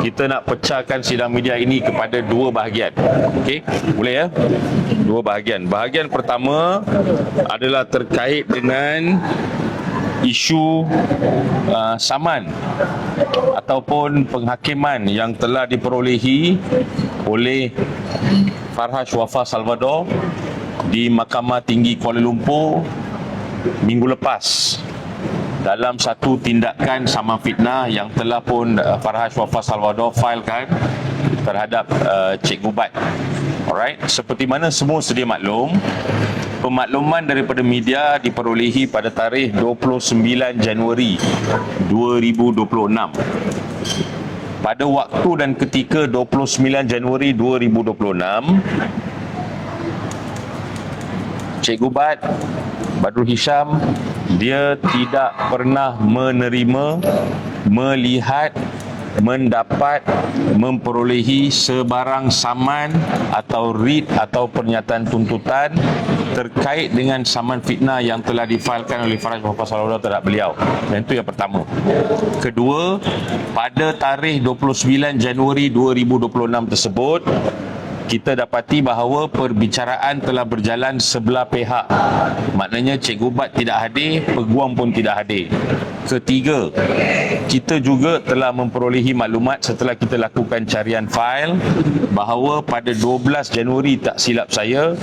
kita nak pecahkan sidang media ini kepada dua bahagian. Okey, boleh ya? Dua bahagian. Bahagian pertama adalah terkait dengan isu uh, saman ataupun penghakiman yang telah diperolehi oleh Farhaj Wafa Salvador di Mahkamah Tinggi Kuala Lumpur minggu lepas dalam satu tindakan sama fitnah yang telah pun uh, Farhaj Wafa Salvador filekan terhadap uh, Cik Gubat. Alright, seperti mana semua sedia maklum, Pemakluman daripada media diperolehi pada tarikh 29 Januari 2026. Pada waktu dan ketika 29 Januari 2026, Cikgu Bat Badrul Hisham dia tidak pernah menerima melihat mendapat memperolehi sebarang saman atau read atau pernyataan tuntutan terkait dengan saman fitnah yang telah difailkan oleh Faraj Muhammad Salawat terhadap beliau. Dan itu yang pertama. Kedua, pada tarikh 29 Januari 2026 tersebut, kita dapati bahawa perbicaraan telah berjalan sebelah pihak. Maknanya Cikgu Bat tidak hadir, peguam pun tidak hadir. Ketiga, kita juga telah memperolehi maklumat setelah kita lakukan carian fail bahawa pada 12 Januari tak silap saya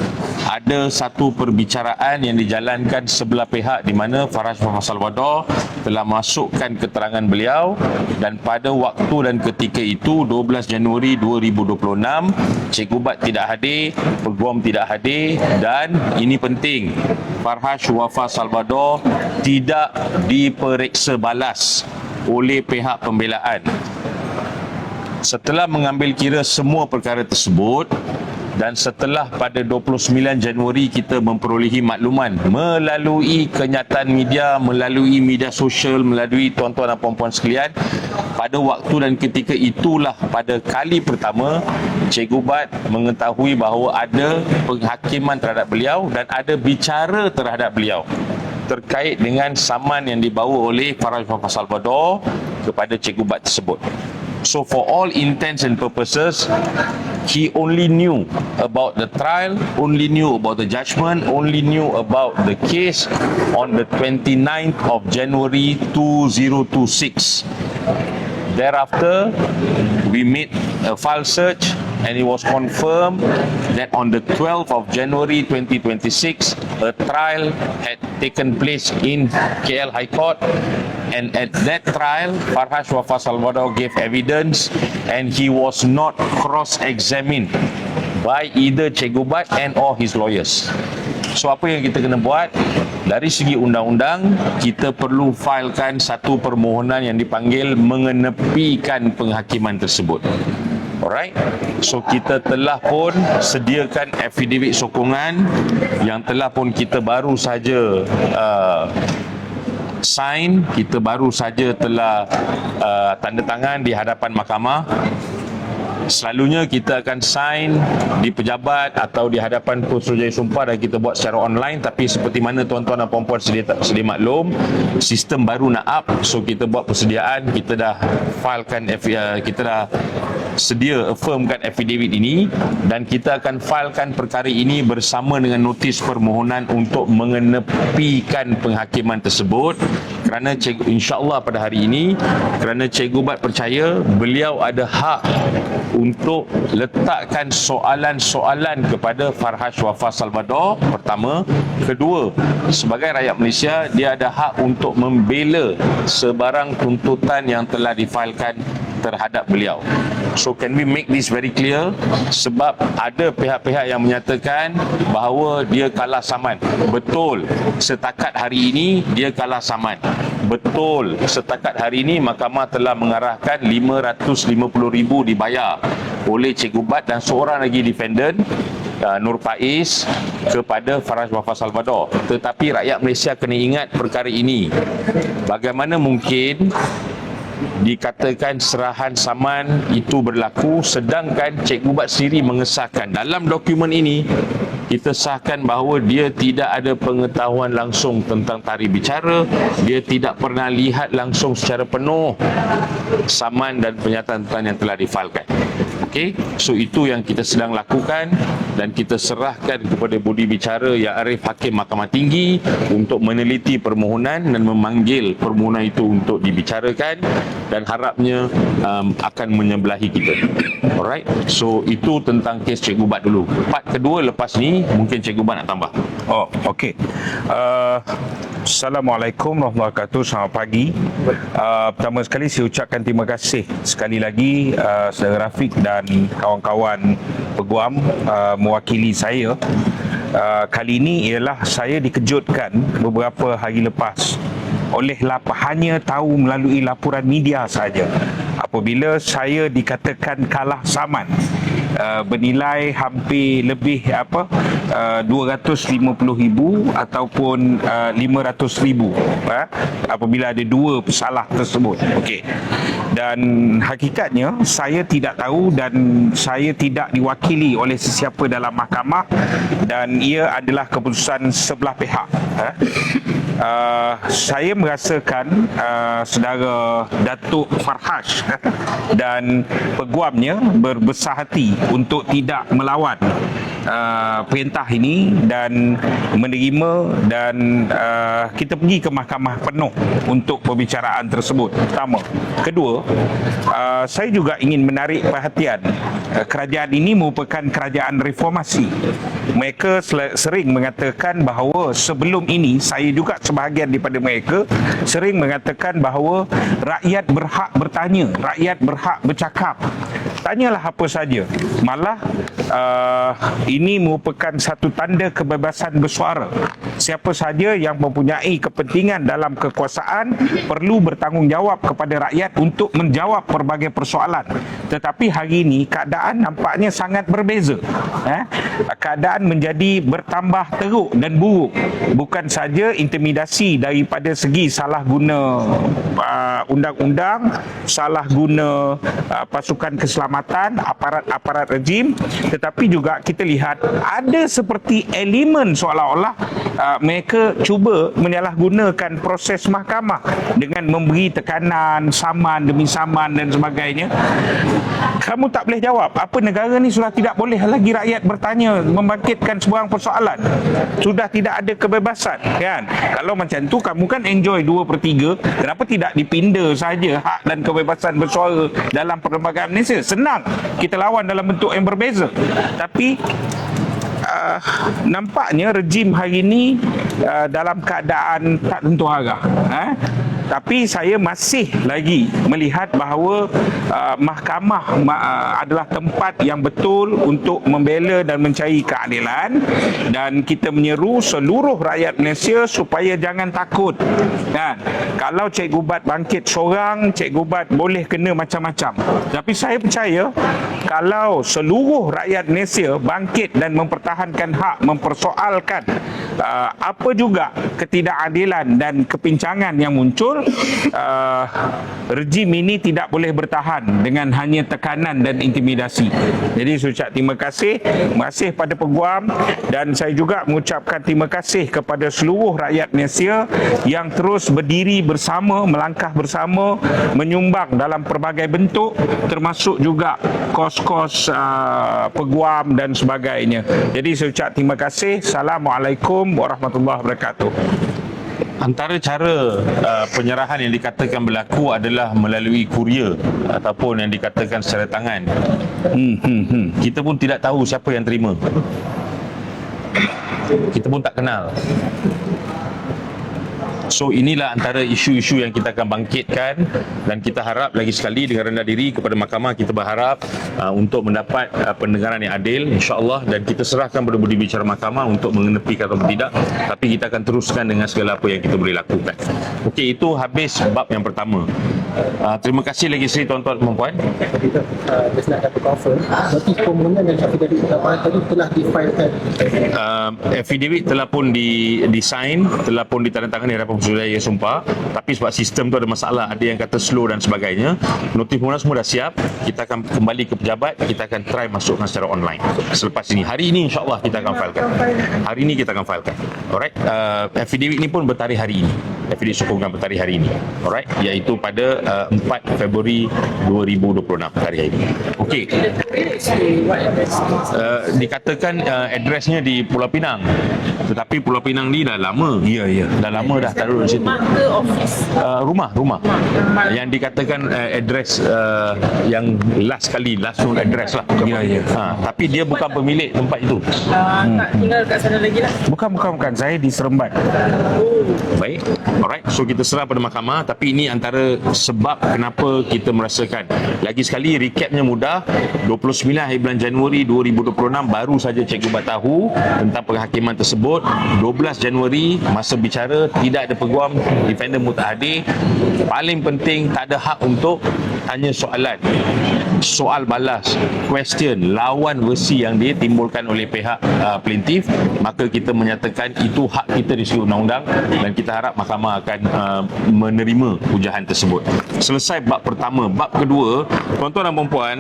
ada satu perbicaraan yang dijalankan sebelah pihak di mana Faraj Muhammad Salvador telah masukkan keterangan beliau dan pada waktu dan ketika itu 12 Januari 2026 Cikgu Ubat tidak hadir, Peguam tidak hadir dan ini penting. Farhaj Wafa Salvador tidak diperiksa balas oleh pihak pembelaan. Setelah mengambil kira semua perkara tersebut, dan setelah pada 29 Januari kita memperolehi makluman melalui kenyataan media, melalui media sosial, melalui tuan-tuan dan puan-puan sekalian pada waktu dan ketika itulah pada kali pertama Cikgu Bat mengetahui bahawa ada penghakiman terhadap beliau dan ada bicara terhadap beliau terkait dengan saman yang dibawa oleh Faraj Muhammad Salvador kepada Cikgu Bat tersebut. So for all intents and purposes, he only knew about the trial, only knew about the judgment, only knew about the case on the 29th of January 2026. Thereafter, we made a file search and it was confirmed that on the 12th of January 2026, a trial had taken place in KL High Court and at that trial, Farhaj Wafa Salvador gave evidence and he was not cross-examined by either Cegubat and or his lawyers. So apa yang kita kena buat? Dari segi undang-undang, kita perlu filekan satu permohonan yang dipanggil mengenepikan penghakiman tersebut. Alright. So kita telah pun sediakan affidavit sokongan yang telah pun kita baru saja uh, sign, kita baru saja telah uh, tanda tangan di hadapan mahkamah selalunya kita akan sign di pejabat atau di hadapan Suruhanjaya Sumpah dan kita buat secara online. Tapi seperti mana tuan-tuan dan puan-puan sedia, sedia maklum sistem baru nak up. So kita buat persediaan. Kita dah filekan uh, kita dah sedia affirmkan affidavit ini. Dan kita akan filekan perkara ini bersama dengan notis permohonan untuk mengenepikan penghakiman tersebut. Kerana cikgu insyaallah pada hari ini kerana cikgu Bat percaya beliau ada hak untuk letakkan soalan-soalan kepada Farhaj Wafa Salvador pertama. Kedua sebagai rakyat Malaysia dia ada hak untuk membela sebarang tuntutan yang telah difailkan terhadap beliau. So can we make this very clear? Sebab ada pihak-pihak yang menyatakan bahawa dia kalah saman. Betul. Setakat hari ini dia kalah saman. Betul. Setakat hari ini mahkamah telah mengarahkan 550,000 dibayar oleh Cikgu Bat dan seorang lagi defendant uh, Nur Faiz kepada Faraj Wafa Salvador. Tetapi rakyat Malaysia kena ingat perkara ini. Bagaimana mungkin dikatakan serahan saman itu berlaku sedangkan Cikgu Bat sendiri mengesahkan. Dalam dokumen ini kita sahkan bahawa dia tidak ada pengetahuan langsung tentang tari bicara. Dia tidak pernah lihat langsung secara penuh saman dan pernyataan yang telah difalkan. Okey, so itu yang kita sedang lakukan dan kita serahkan kepada budi bicara yang Arif Hakim Mahkamah Tinggi untuk meneliti permohonan dan memanggil permohonan itu untuk dibicarakan dan harapnya um, akan menyebelahi kita. Alright, so itu tentang kes Cikgu Bat dulu. Part kedua lepas ni mungkin Cikgu Bat nak tambah. Oh, okey. Uh, Assalamualaikum warahmatullahi wabarakatuh. Selamat pagi. Uh, pertama sekali saya ucapkan terima kasih sekali lagi uh, saudara Rafiq dan kawan-kawan peguam uh, mewakili saya. Uh, kali ini ialah saya dikejutkan beberapa hari lepas oleh lap hanya tahu melalui laporan media saja apabila saya dikatakan kalah saman uh, bernilai hampir lebih apa uh, 250,000 ataupun uh, 500,000 uh, apabila ada dua pesalah tersebut. Okey. Dan hakikatnya saya tidak tahu dan saya tidak diwakili oleh sesiapa dalam mahkamah dan ia adalah keputusan sebelah pihak uh. Uh, saya merasakan uh, saudara Datuk Farhash dan peguamnya berbesar hati untuk tidak melawan uh, perintah ini dan menerima dan uh, kita pergi ke mahkamah penuh untuk perbicaraan tersebut. Pertama. Kedua uh, saya juga ingin menarik perhatian uh, kerajaan ini merupakan kerajaan reformasi. Mereka sering mengatakan bahawa sebelum ini saya juga sebahagian daripada mereka sering mengatakan bahawa rakyat berhak bertanya, rakyat berhak bercakap. Tanyalah apa saja. Malah uh, ini merupakan satu tanda kebebasan bersuara. Siapa saja yang mempunyai kepentingan dalam kekuasaan perlu bertanggungjawab kepada rakyat untuk menjawab pelbagai persoalan. Tetapi hari ini keadaan nampaknya sangat berbeza. Eh? Keadaan menjadi bertambah teruk dan buruk. Bukan saja intimidasi daripada segi salah guna uh, undang-undang, salah guna uh, pasukan keselamatan, aparat-aparat rejim, tetapi juga kita lihat ada seperti elemen seolah-olah uh, mereka cuba menyalahgunakan proses mahkamah dengan memberi tekanan saman demi saman dan sebagainya. Kamu tak boleh jawab apa negara ni sudah tidak boleh lagi rakyat bertanya membangkitkan sebuah persoalan. Sudah tidak ada kebebasan kan. Kalau macam tu kamu kan enjoy 2 per 3 kenapa tidak dipinda saja hak dan kebebasan bersuara dalam perlembagaan Malaysia senang kita lawan dalam bentuk yang berbeza tapi uh, nampaknya rejim hari ini uh, dalam keadaan tak tentu arah eh? Tapi saya masih lagi melihat bahawa uh, mahkamah uh, adalah tempat yang betul untuk membela dan mencari keadilan dan kita menyeru seluruh rakyat Malaysia supaya jangan takut. Kan? Kalau Cik Gubat bangkit seorang Cik Gubat boleh kena macam-macam. Tapi saya percaya kalau seluruh rakyat Malaysia bangkit dan mempertahankan hak mempersoalkan uh, apa juga ketidakadilan dan kepincangan yang muncul uh, rejim ini tidak boleh bertahan dengan hanya tekanan dan intimidasi. Jadi saya ucap terima kasih, terima kasih pada peguam dan saya juga mengucapkan terima kasih kepada seluruh rakyat Malaysia yang terus berdiri bersama, melangkah bersama, menyumbang dalam pelbagai bentuk termasuk juga kos-kos uh, peguam dan sebagainya. Jadi saya ucap terima kasih. Assalamualaikum warahmatullahi wabarakatuh. Antara cara uh, penyerahan yang dikatakan berlaku adalah melalui kurier ataupun yang dikatakan secara tangan. Hmm, hmm, hmm. Kita pun tidak tahu siapa yang terima. Kita pun tak kenal. So inilah antara isu-isu yang kita akan bangkitkan dan kita harap lagi sekali dengan rendah diri kepada mahkamah kita berharap uh, untuk mendapat uh, pendengaran yang adil insya-Allah dan kita serahkan kepada budi bicara mahkamah untuk mengenepikan atau tidak tapi kita akan teruskan dengan segala apa yang kita boleh lakukan. Okey itu habis bab yang pertama. Uh, terima kasih lagi sekali tuan-tuan dan puan-puan. Kita uh, just nak dapat confirm notis permohonan dan affidavit pendapat tadi telah difailkan. Uh, affidavit telah pun di, di sign, telah pun ditandatangani oleh Suruhanjaya Sumpah. Tapi sebab sistem tu ada masalah ada yang kata slow dan sebagainya notif permohonan semua dah siap. Kita akan kembali ke pejabat kita akan try masukkan secara online. Selepas ini hari ini insyaAllah kita akan filekan hari ini kita akan filekan alright? Uh, affidavit ni pun bertarikh hari ini. Affidavit sokongan bertarikh hari ini. Alright? Iaitu pada uh, 4 Februari 2026 tarikh hari ini. Okey uh, dikatakan uh, addressnya di Pulau Pinang tetapi Pulau Pinang ni dah lama Ya, ya. dah lama dah taruh di situ Rumah ke office? Uh, rumah rumah yang dikatakan uh, address uh, yang last kali last known address lah Ya, ya. ha, tapi dia bukan pemilik tempat itu Uh, tak tinggal kat sana lagi lah. Bukan, bukan, bukan. Saya di Seremban. baik alright so kita serah pada mahkamah tapi ini antara sebab kenapa kita merasakan lagi sekali recapnya mudah 29 hari bulan Januari 2026 baru saja Cikgu Bat tahu tentang penghakiman tersebut. 12 Januari masa bicara tidak ada peguam defender mutahadir paling penting tak ada hak untuk tanya soalan. Soal balas. Question. Lawan versi yang ditimbulkan oleh pihak uh, plaintiff maka kita menyatakan itu hak kita di segi undang-undang dan kita harap mahkamah akan uh, menerima pujahan tersebut. Selesai bab pertama. Bab kedua tuan-tuan dan puan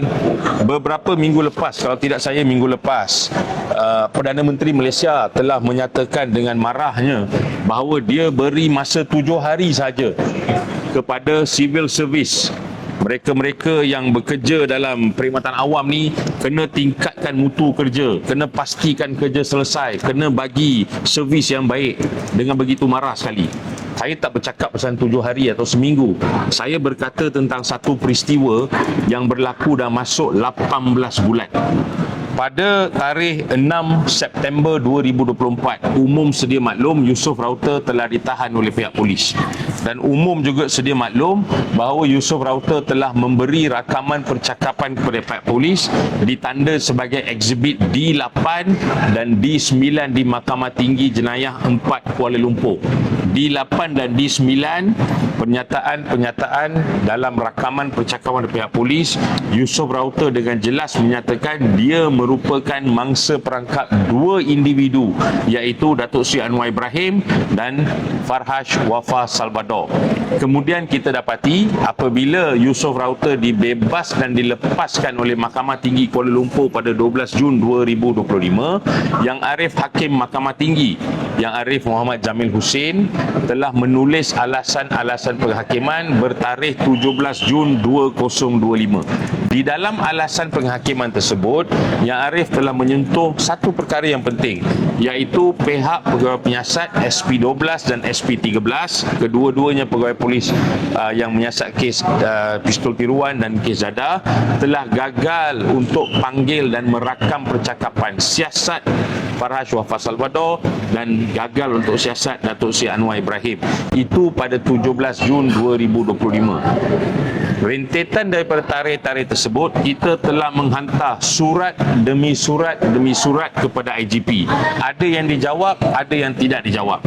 beberapa minggu lepas kalau tidak saya minggu lepas uh, Perdana Menteri Malaysia telah menyatakan dengan marahnya bahawa dia beri masa tujuh hari saja kepada civil service mereka-mereka yang bekerja dalam perkhidmatan awam ni kena tingkatkan mutu kerja, kena pastikan kerja selesai, kena bagi servis yang baik dengan begitu marah sekali. Saya tak bercakap pasal tujuh hari atau seminggu. Saya berkata tentang satu peristiwa yang berlaku dah masuk 18 bulan. Pada tarikh 6 September 2024, umum sedia maklum Yusof Rauter telah ditahan oleh pihak polis. Dan umum juga sedia maklum bahawa Yusof Rauter telah memberi rakaman percakapan kepada pihak polis ditanda sebagai exhibit D8 dan D9 di Mahkamah Tinggi Jenayah 4 Kuala Lumpur. D8 dan D9 pernyataan-pernyataan dalam rakaman percakapan dari pihak polis Yusof Rauter dengan jelas menyatakan dia merupakan mangsa perangkap dua individu iaitu Datuk Seri Anwar Ibrahim dan Farhash Wafa Salvador. Kemudian kita dapati apabila Yusof Rauter dibebas dan dilepaskan oleh Mahkamah Tinggi Kuala Lumpur pada 12 Jun 2025 yang Arif Hakim Mahkamah Tinggi yang Arif Muhammad Jamil Hussein telah menulis alasan-alasan penghakiman bertarikh 17 Jun 2025. Di dalam alasan penghakiman tersebut, Yang Arif telah menyentuh satu perkara yang penting iaitu pihak pegawai penyiasat SP12 dan SP13 kedua-duanya pegawai polis uh, yang menyiasat kes uh, pistol tiruan dan kes Zada telah gagal untuk panggil dan merakam percakapan siasat Farhash Wafa Salvador dan gagal untuk siasat Datuk Seri Anwar Ibrahim. Itu pada 17 Jun 2025. Rentetan daripada tarikh-tarikh tersebut, kita telah menghantar surat demi surat demi surat kepada IGP. Ada yang dijawab, ada yang tidak dijawab.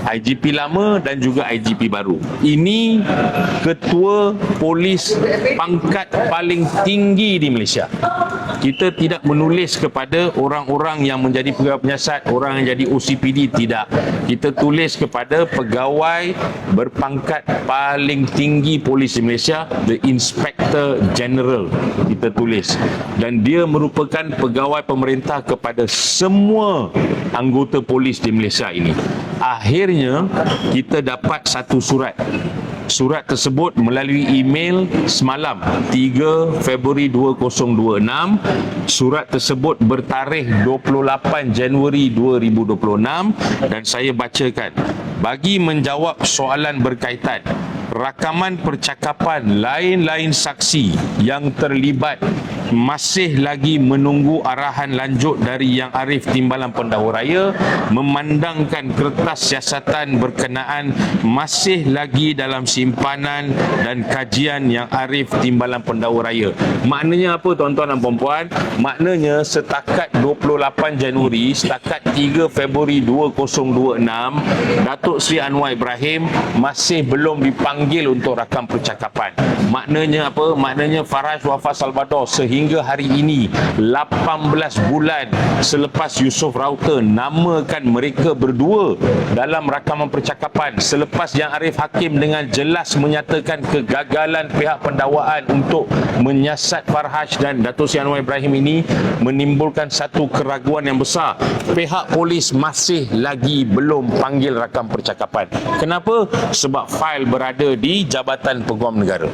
IGP lama dan juga IGP baru. Ini ketua polis pangkat paling tinggi di Malaysia. Kita tidak menulis kepada orang-orang yang menjadi pegawai penyiasat, orang yang jadi OCPD tidak. Kita tulis kepada pegawai berpangkat paling tinggi polis di Malaysia, the Inspector General. Kita tulis dan dia merupakan pegawai pemerintah kepada semua anggota polis di Malaysia ini. Akhirnya kita dapat satu surat Surat tersebut melalui email semalam 3 Februari 2026. Surat tersebut bertarikh 28 Januari 2026 dan saya bacakan. Bagi menjawab soalan berkaitan rakaman percakapan lain-lain saksi yang terlibat masih lagi menunggu arahan lanjut dari Yang Arif Timbalan Pendahulu Raya memandangkan kertas siasatan berkenaan masih lagi dalam simpanan dan kajian Yang Arif Timbalan Pendahulu Raya. Maknanya apa tuan-tuan dan puan-puan? Maknanya setakat 28 Januari, setakat 3 Februari 2026, Datuk Seri Anwar Ibrahim masih belum dipanggil untuk rakam percakapan. Maknanya apa? Maknanya Faraj Wafa Salvador sehingga hingga hari ini 18 bulan selepas Yusof Rauter namakan mereka berdua dalam rakaman percakapan selepas yang Arif Hakim dengan jelas menyatakan kegagalan pihak pendakwaan untuk menyiasat Farhash dan Datuk Seri Anwar Ibrahim ini menimbulkan satu keraguan yang besar. Pihak polis masih lagi belum panggil rakam percakapan. Kenapa? sebab fail berada di Jabatan Peguam Negara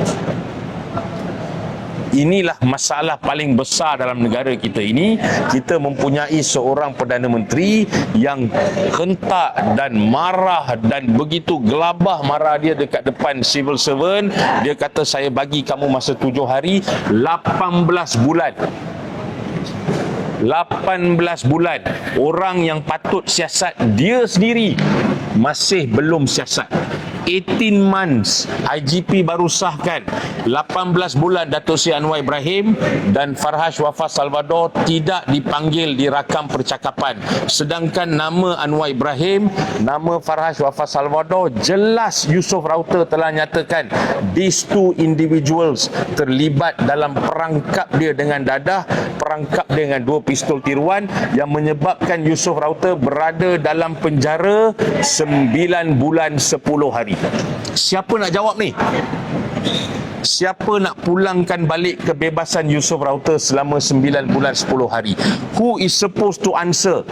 inilah masalah paling besar dalam negara kita ini. Kita mempunyai seorang Perdana Menteri yang hentak dan marah dan begitu gelabah marah dia dekat depan civil servant. Dia kata saya bagi kamu masa tujuh hari 18 bulan. 18 bulan orang yang patut siasat dia sendiri masih belum siasat. 18 months IGP baru sahkan. 18 bulan Datuk Seri Anwar Ibrahim dan Farhash Wafa Salvador tidak dipanggil di rakam percakapan. Sedangkan nama Anwar Ibrahim nama Farhash Wafa Salvador jelas Yusof Rauter telah nyatakan these two individuals terlibat dalam perangkap dia dengan dadah perangkap dia dengan dua pistol tiruan yang menyebabkan Yusof Rauter berada dalam penjara 9 bulan 10 hari. Siapa nak jawab ni Siapa nak pulangkan balik kebebasan Yusof Rauter selama 9 bulan 10 hari? Who is supposed to answer?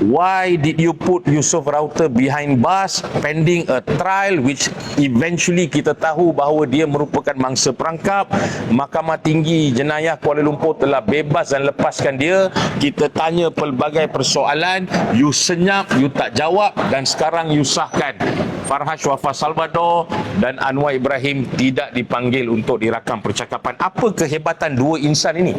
Why did you put Yusof Rauter behind bars pending a trial which eventually kita tahu bahawa dia merupakan mangsa perangkap Mahkamah Tinggi Jenayah Kuala Lumpur telah bebas dan lepaskan dia kita tanya pelbagai persoalan you senyap, you tak jawab dan sekarang you sahkan Farhash Wafa Salvador dan Anwar Ibrahim tidak dipanggil untuk dirakam percakapan. Apa kehebatan dua insan ini?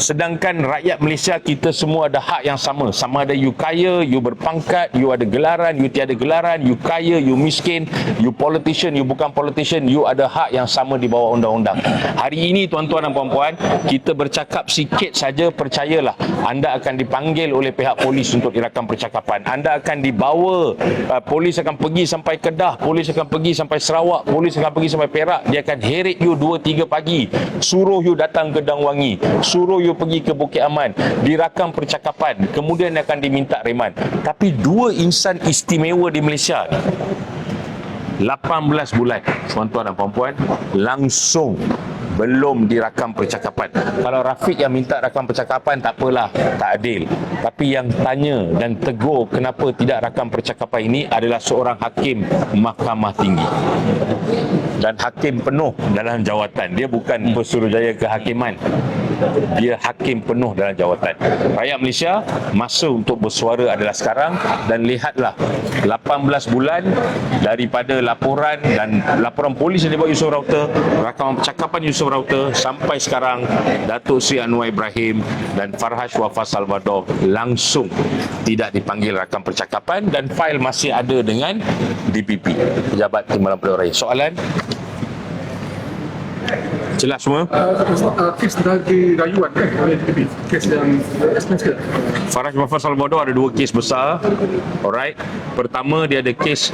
Sedangkan rakyat Malaysia kita semua ada hak yang sama. Sama ada you kaya, you berpangkat, you ada gelaran, you tiada gelaran, you kaya, you miskin, you politician, you bukan politician, you ada hak yang sama di bawah undang-undang. Hari ini tuan-tuan dan puan-puan, kita bercakap sikit saja percayalah anda akan dipanggil oleh pihak polis untuk dirakam percakapan. Anda akan dibawa, uh, polis akan pergi sampai Kedah, polis akan pergi sampai Sarawak, polis akan pergi sampai Perak, dia akan heret you 2 3 pagi, suruh you datang ke Dangwangi, suruh you pergi ke Bukit Aman, dirakam percakapan, kemudian akan diminta reman. Tapi dua insan istimewa di Malaysia ni 18 bulan tuan-tuan dan puan-puan langsung belum dirakam percakapan. Kalau Rafiq yang minta rakam percakapan tak apalah, tak adil. Tapi yang tanya dan tegur kenapa tidak rakam percakapan ini adalah seorang hakim Mahkamah Tinggi. Dan hakim penuh dalam jawatan. Dia bukan pesuruhjaya kehakiman. Dia hakim penuh dalam jawatan. Rakyat Malaysia masa untuk bersuara adalah sekarang dan lihatlah 18 bulan daripada laporan dan laporan polis yang dibuat Yusof Rauter, rakaman percakapan Yusof Rauter sampai sekarang Datuk Seri Anwar Ibrahim dan Farhash Wafa Salvador langsung tidak dipanggil rakam percakapan dan fail masih ada dengan DPP Pejabat Timbalan Pilihan Raya. Soalan? Jelas semua? uh, kes dari rayuan kan kes yang Faraj Muhammad Salvador ada dua kes besar. Alright. Pertama dia ada kes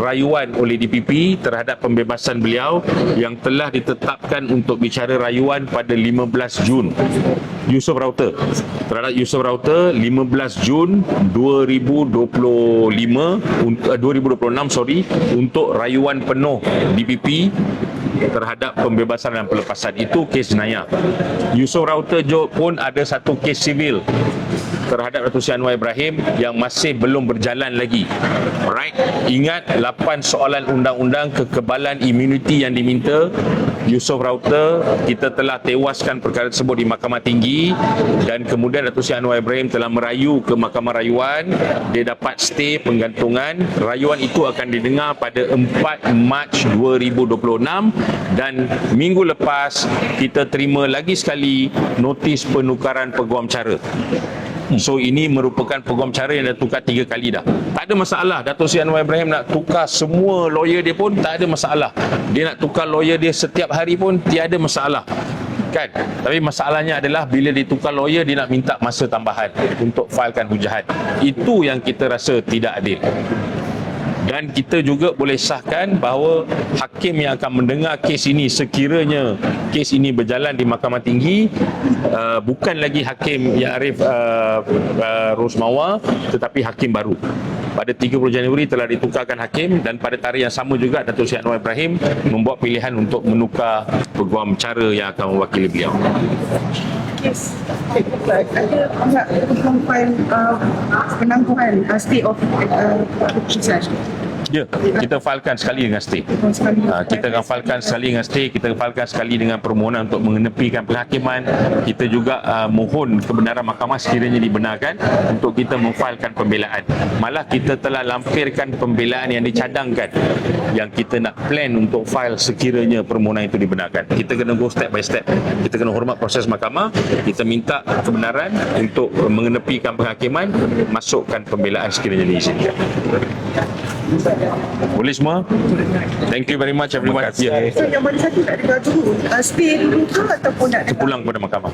rayuan oleh DPP terhadap pembebasan beliau yang telah ditetapkan untuk bicara rayuan pada 15 Jun. Yusof Rauter. Terhadap Yusof Rauter 15 Jun 2025 untuk uh, 2026 sorry untuk rayuan penuh DPP terhadap pembebasan dan pelepasan itu kes jenayah. Yusof Rauter Jok pun ada satu kes sivil terhadap Datuk Seri Anwar Ibrahim yang masih belum berjalan lagi. Alright. Ingat 8 soalan undang-undang kekebalan imuniti yang diminta Yusof Rauter kita telah tewaskan perkara tersebut di Mahkamah Tinggi dan kemudian Datuk Seri Anwar Ibrahim telah merayu ke Mahkamah Rayuan. Dia dapat stay penggantungan. Rayuan itu akan didengar pada 4 Mac 2026 dan minggu lepas kita terima lagi sekali notis penukaran peguam cara So ini merupakan peguam cara yang dah tukar tiga kali dah. Tak ada masalah. Datuk Seri Anwar Ibrahim nak tukar semua lawyer dia pun tak ada masalah. Dia nak tukar lawyer dia setiap hari pun tiada masalah. Kan? Tapi masalahnya adalah bila ditukar lawyer dia nak minta masa tambahan untuk filekan hujahan. Itu yang kita rasa tidak adil. Dan kita juga boleh sahkan bahawa hakim yang akan mendengar kes ini sekiranya kes ini berjalan di Mahkamah Tinggi uh, bukan lagi hakim yang Arif uh, uh, Rosmawa tetapi hakim baru pada 30 Januari telah ditukarkan hakim dan pada tarikh yang sama juga Datuk Seri Anwar Ibrahim membuat pilihan untuk menukar peguam cara yang akan mewakili beliau. Uh, penangguhan uh, stay of uh. Ya, kita filekan sekali dengan stay. Sekali. Uh, kita filekan sekali dengan stay, kita filekan sekali dengan permohonan untuk mengenepikan penghakiman. Kita juga uh, mohon kebenaran mahkamah sekiranya dibenarkan untuk kita memfilekan pembelaan. Malah kita telah lampirkan pembelaan yang dicadangkan yang kita nak plan untuk file sekiranya permohonan itu dibenarkan. Kita kena go step by step. Kita kena hormat proses mahkamah. Kita minta kebenaran untuk mengenepikan penghakiman, masukkan pembelaan sekiranya diizinkan. Boleh semua? Thank you very much everyone. Terima kasih. Ya. So yang mana satu nak dengar dulu uh, stay dulu ke ataupun nak dengar? pulang kepada mahkamah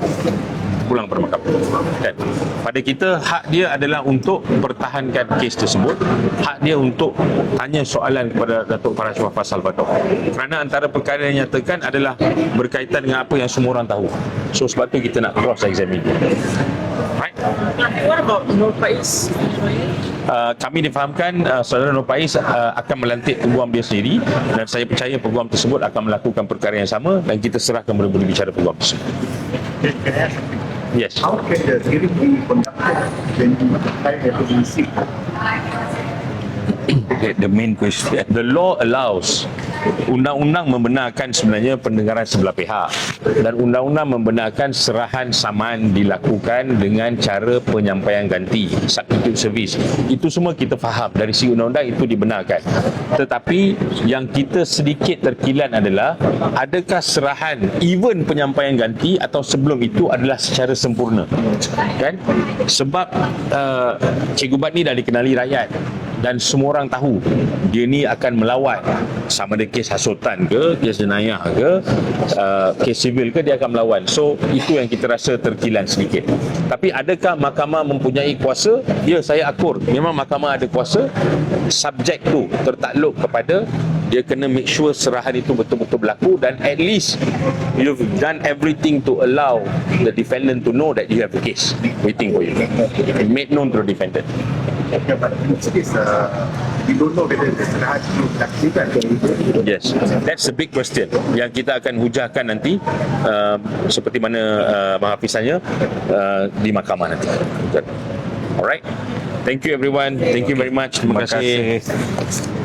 pulang kepada mahkamah kan pada kita hak dia adalah untuk pertahankan kes tersebut. Hak dia untuk tanya soalan kepada Datuk Farah Syafah Salvador kerana antara perkara yang nyatakan adalah berkaitan dengan apa yang semua orang tahu. So sebab tu kita nak cross examine dia. Right? What about Nur Faiz? Uh, kami difahamkan uh, saudara Nur Pais uh, akan melantik peguam dia sendiri dan saya percaya peguam tersebut akan melakukan perkara yang sama dan kita serahkan kepada budi bicara peguam tersebut. Yes. How can the hearing be conducted when you apply emergency? Okay, the main question. The law allows Undang-undang membenarkan sebenarnya pendengaran sebelah pihak dan undang-undang membenarkan serahan saman dilakukan dengan cara penyampaian ganti substitute service. Itu semua kita faham dari segi undang-undang itu dibenarkan. Tetapi yang kita sedikit terkilan adalah adakah serahan even penyampaian ganti atau sebelum itu adalah secara sempurna. Kan? Sebab uh, Cikgu Bat ni dah dikenali rakyat dan semua orang tahu dia ni akan melawat. Sama ada kes hasutan ke kes jenayah ke uh, kes sivil ke dia akan melawan. So itu yang kita rasa terkilan sedikit. Tapi adakah mahkamah mempunyai kuasa? Ya saya akur. Memang mahkamah ada kuasa. Subjek tu tertakluk kepada dia kena make sure serahan itu betul-betul berlaku dan at least you've done everything to allow the defendant to know that you have a case. Waiting for you. Made known to the defendant This uh, we don't know whether the serahan itu tidak. Yes, that's the big question yang kita akan hujahkan nanti uh, seperti mana uh, mahafizannya uh, di mahkamah nanti. Alright. Thank you everyone. Thank you very much. Terima, Terima kasih. kasih.